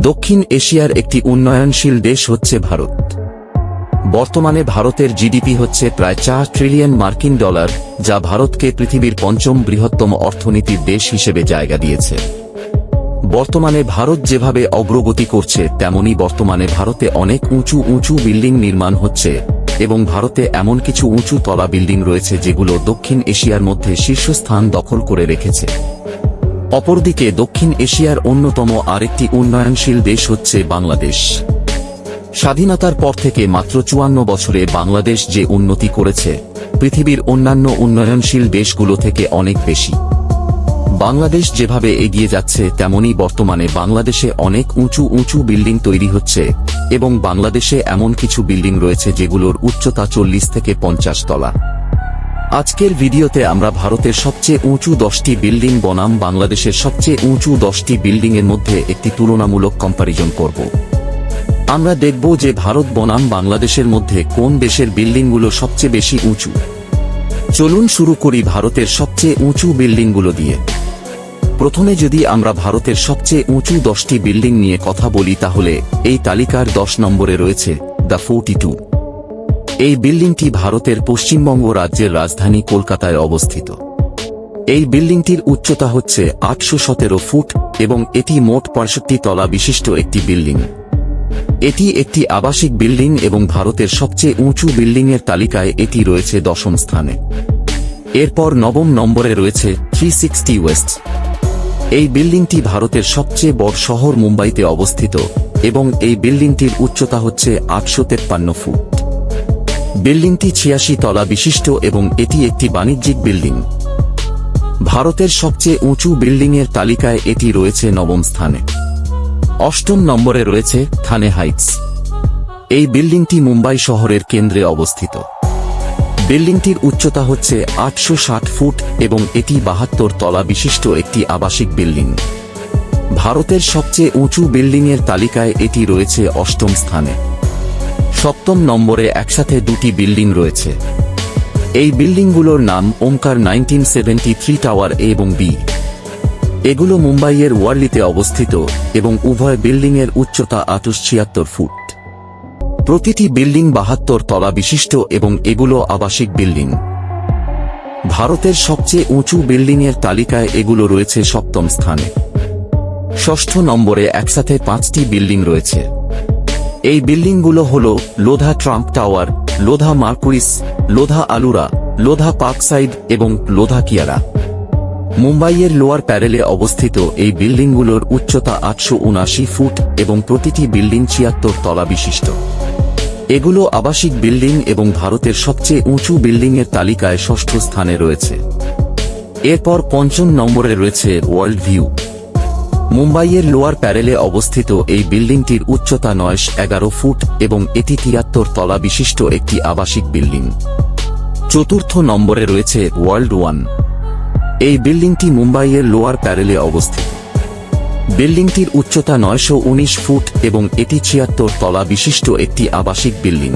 দক্ষিণ এশিয়ার একটি উন্নয়নশীল দেশ হচ্ছে ভারত। বর্তমানে ভারতের জিডিপি হচ্ছে প্রায় চার ট্রিলিয়ন মার্কিন ডলার, যা ভারতকে পৃথিবীর পঞ্চম বৃহত্তম অর্থনীতির দেশ হিসেবে জায়গা দিয়েছে। বর্তমানে ভারত যেভাবে অগ্রগতি করছে, তেমনি বর্তমানে ভারতে অনেক উঁচু উঁচু বিল্ডিং নির্মাণ হচ্ছে, এবং ভারতে এমন কিছু উঁচু তলা বিল্ডিং রয়েছে যেগুলো দক্ষিণ এশিয়ার মধ্যে শীর্ষস্থান দখল করে রেখেছে। অপরদিকে দক্ষিণ এশিয়ার অন্যতম আরেকটি উন্নয়নশীল দেশ হচ্ছে বাংলাদেশ। স্বাধীনতার পর থেকে মাত্র চুয়ান্ন বছরে বাংলাদেশ যে উন্নতি করেছে, পৃথিবীর অন্যান্য উন্নয়নশীল দেশগুলো থেকে অনেক বেশি। বাংলাদেশ যেভাবে এগিয়ে যাচ্ছে, তেমনি বর্তমানে বাংলাদেশে অনেক উঁচু উঁচু বিল্ডিং তৈরি হচ্ছে এবং বাংলাদেশে এমন কিছু বিল্ডিং রয়েছে যেগুলোর উচ্চতা চল্লিশ থেকে পঞ্চাশ তলা। আজকের ভিডিওতে আমরা ভারতের সবচেয়ে উঁচু দশটি বিল্ডিং বনাম বাংলাদেশের সবচেয়ে উঁচু দশটি বিল্ডিং এর মধ্যে একটি তুলনামূলক কম্পারিজন করব। আমরা দেখব যে ভারত বনাম বাংলাদেশের মধ্যে কোন দেশের বিল্ডিংগুলো সবচেয়ে বেশি উঁচু। চলুন শুরু করি ভারতের সবচেয়ে উঁচু বিল্ডিংগুলো দিয়ে। প্রথমে যদি আমরা ভারতের সবচেয়ে উঁচু দশটি বিল্ডিং নিয়ে কথা বলি তাহলে এই তালিকার দশ নম্বরে রয়েছে দ্য ফোর্টি টু। এই বিল্ডিংটি ভারতের পশ্চিমবঙ্গ রাজ্যের রাজধানী কলকাতায় অবস্থিত। এই বিল্ডিংটির উচ্চতা হচ্ছে আটশো সতেরো ফুট এবং এটি মোট পঁয়ষট্টি তলা বিশিষ্ট একটি বিল্ডিং। এটি একটি আবাসিক বিল্ডিং এবং ভারতের সবচেয়ে উঁচু বিল্ডিংয়ের তালিকায় এটি রয়েছে দশম স্থানে। এরপর নবম নম্বরে রয়েছে থ্রি সিক্সটি ওয়েস্ট। এই বিল্ডিংটি ভারতের সবচেয়ে বড় শহর মুম্বাইতে অবস্থিত এবং এই বিল্ডিংটির উচ্চতা হচ্ছে আটশো ফুট। বিল্ডিংটি ছিয়াশি তলা বিশিষ্ট এবং এটি একটি বাণিজ্যিক বিল্ডিং। ভারতের সবচেয়ে উঁচু বিল্ডিংয়ের তালিকায় এটি রয়েছে নবম স্থানে। অষ্টম নম্বরে রয়েছে থানে হাইটস। এই বিল্ডিংটি মুম্বাই শহরের কেন্দ্রে অবস্থিত। বিল্ডিংটির উচ্চতা হচ্ছে আটশো ষাট ফুট এবং এটি বাহাত্তর তলা বিশিষ্ট একটি আবাসিক বিল্ডিং। ভারতের সবচেয়ে উঁচু বিল্ডিংয়ের তালিকায় এটি রয়েছে অষ্টম স্থানে। সপ্তম নম্বরে একসাথে দুটি বিল্ডিং রয়েছে। এই বিল্ডিংগুলোর নাম Omkar nineteen seventy three tower এবং বি। এগুলো মুম্বাইয়ের ওয়ার্লিতে অবস্থিত এবং উভয় বিল্ডিংয়ের উচ্চতা আটশ ছিয়াত্তর ফুট। প্রতিটি বিল্ডিং বাহাত্তর তলা বিশিষ্ট এবং এগুলো আবাসিক বিল্ডিং। ভারতের সবচেয়ে উঁচু বিল্ডিংয়ের তালিকায় এগুলো রয়েছে সপ্তম স্থানে। ষষ্ঠ নম্বরে একসাথে পাঁচটি বিল্ডিং রয়েছে। এই বিল্ডিংগুলো হল Lodha Trump tower, Lodha Marquis Lodha Allura, Lodha Parkside এবং লোধা কিয়ারা। মুম্বাইয়ের লোয়ার প্যারেলে অবস্থিত এই বিল্ডিংগুলোর উচ্চতা আটশো ফুট এবং প্রতিটি বিল্ডিং ছিয়াত্তর তলা বিশিষ্ট। এগুলো আবাসিক বিল্ডিং এবং ভারতের সবচেয়ে উঁচু বিল্ডিংয়ের তালিকায় ষষ্ঠ স্থানে রয়েছে। এরপর পঞ্চম নম্বরে রয়েছে ওয়ার্ল্ড ভিউ মুম্বাইয়ের লোয়ার প্যারেলে অবস্থিত এই বিল্ডিংটির উচ্চতা নয়শ এগারো ফুট, এবং এটি তিয়াত্তর তলা বিশিষ্ট একটি আবাসিক বিল্ডিং। চতুর্থ নম্বরে রয়েছে ওয়ার্ল্ড ওয়ান। এই বিল্ডিংটি মুম্বাইয়ের লোয়ার প্যারেলে অবস্থিত। বিল্ডিংটির উচ্চতা নয়শো উনিশ ফুট এবং এটি ছিয়াত্তর তলা বিশিষ্ট একটি আবাসিক বিল্ডিং।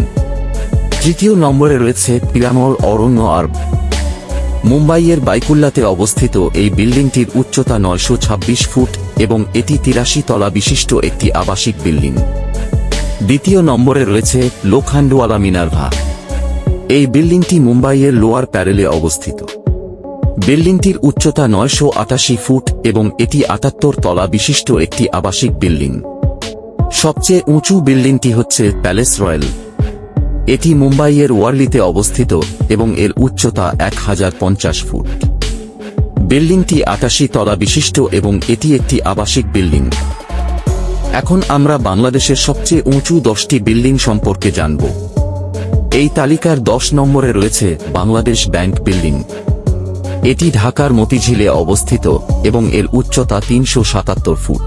তৃতীয় নম্বরে রয়েছে পিরামল অরণ্য আর্ব। মুম্বাইয়ের বাইকুল্লাতে অবস্থিত এই বিল্ডিংটির উচ্চতা নয়শো ছাব্বিশ ফুট এবং এটি তিরাশি তলা বিশিষ্ট একটি আবাসিক বিল্ডিং। দ্বিতীয় নম্বরে রয়েছে লোখান্ডওয়ালা মিনারভা। এই বিল্ডিংটি মুম্বাইয়ের লোয়ার প্যারেলে অবস্থিত। বিল্ডিংটির উচ্চতা নয়শো আটাশি ফুট এবং এটি আটাত্তর তলা বিশিষ্ট একটি আবাসিক বিল্ডিং। সবচেয়ে উঁচু বিল্ডিংটি হচ্ছে প্যালেস রয়্যাল। এটি মুম্বাইয়ের ওয়ার্লিতে অবস্থিত এবং এর উচ্চতা এক হাজার পঞ্চাশ ফুট। বিল্ডিংটি আটাশি তলা বিশিষ্ট এবং এটি একটি আবাসিক বিল্ডিং। এখন আমরা বাংলাদেশের সবচেয়ে উঁচু দশটি বিল্ডিং সম্পর্কে জানব। এই তালিকার দশ নম্বরে রয়েছে বাংলাদেশ ব্যাংক বিল্ডিং। এটি ঢাকার মতিঝিলে অবস্থিত এবং এর উচ্চতা তিনশো সাতাত্তর ফুট।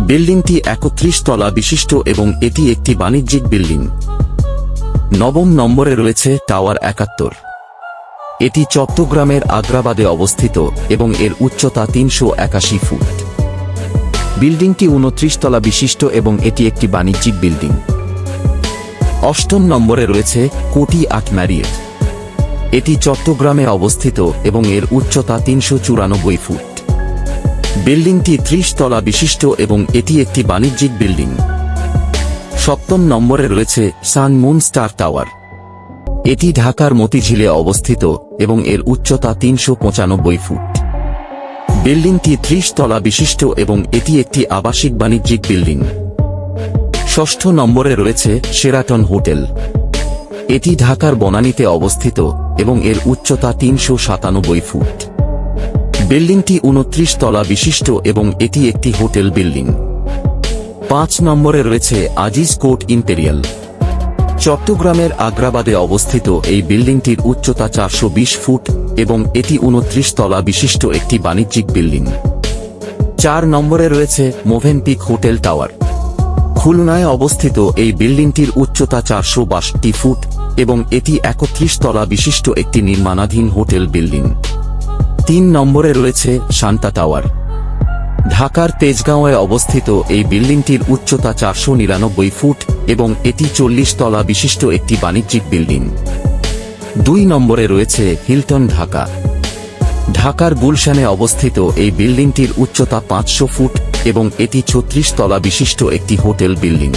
বিল্ডিংটি একত্রিশ তলা বিশিষ্ট এবং এটি একটি বাণিজ্যিক বিল্ডিং। নবম নম্বরে রয়েছে টাওয়ার একাত্তর। এটি চট্টগ্রামের আগ্রাবাদে অবস্থিত এবং এর উচ্চতা তিনশো একাশি ফুট। বিল্ডিংটি উনত্রিশ তলা বিশিষ্ট এবং এটি একটি বাণিজ্যিক বিল্ডিং। অষ্টম নম্বরে রয়েছে কোটি আট ম্যারিয়েট। এটি চট্টগ্রামে অবস্থিত এবং এর উচ্চতা তিনশো চুরানব্বই ফুট। বিল্ডিংটি ত্রিশ তলা বিশিষ্ট এবং এটি একটি বাণিজ্যিক বিল্ডিং। সপ্তম নম্বরে রয়েছে সান মুন স্টার টাওয়ার। এটি ঢাকার মতিঝিলে অবস্থিত এবং এর উচ্চতা তিনশো পঁচানব্বই ফুট। বিল্ডিংটি ত্রিশ তলা বিশিষ্ট এবং এটি একটি আবাসিক বাণিজ্যিক বিল্ডিং। ষষ্ঠ নম্বরে রয়েছে সেরাটন হোটেল এটি ঢাকার বনানীতে অবস্থিত এবং এর উচ্চতা তিনশো সাতানব্বই ফুট। বিল্ডিংটি উনত্রিশ তলা বিশিষ্ট এবং এটি একটি হোটেল বিল্ডিং। পাঁচ নম্বরে রয়েছে আজিজ কোর্ট ইম্পেরিয়াল চট্টগ্রামের আগ্রাবাদে অবস্থিত এই বিল্ডিংটির উচ্চতা চারশো বিশ ফুট এবং এটি উনত্রিশ তলা বিশিষ্ট একটি বাণিজ্যিক বিল্ডিং। চার নম্বরে রয়েছে মোভেনপিক হোটেল টাওয়ার। খুলনায় অবস্থিত এই বিল্ডিংটির উচ্চতা চারশো বাষট্টি ফুট এবং এটি একত্রিশ তলা বিশিষ্ট একটি নির্মাণাধীন হোটেল বিল্ডিং। তিন নম্বরে রয়েছে শান্তা টাওয়ার। ঢাকার তেজগাঁওয়ে অবস্থিত এই বিল্ডিংটির উচ্চতা চারশো নিরানব্বই ফুট এবং এটি চল্লিশ তলা বিশিষ্ট একটি বাণিজ্যিক বিল্ডিং। দুই নম্বরে রয়েছে হিলটন ঢাকা। ঢাকার গুলশানে অবস্থিত এই বিল্ডিংটির উচ্চতা পাঁচশো ফুট এবং এটি ছত্রিশ তলা বিশিষ্ট একটি হোটেল বিল্ডিং।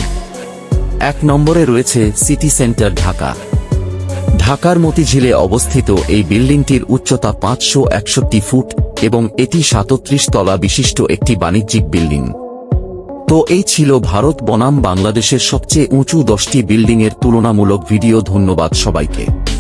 এক নম্বরে রয়েছে সিটি সেন্টার ঢাকা। ঢাকার মতিঝিলে অবস্থিত এই বিল্ডিংটির উচ্চতা পাঁচশো একষট্টি ফুট এবং এটি সাতত্রিশ তলা বিশিষ্ট একটি বাণিজ্যিক বিল্ডিং। তো এই ছিল ভারত বনাম বাংলাদেশের সবচেয়ে উঁচু দশটি বিল্ডিংয়ের তুলনামূলক ভিডিও, ধন্যবাদ সবাইকে।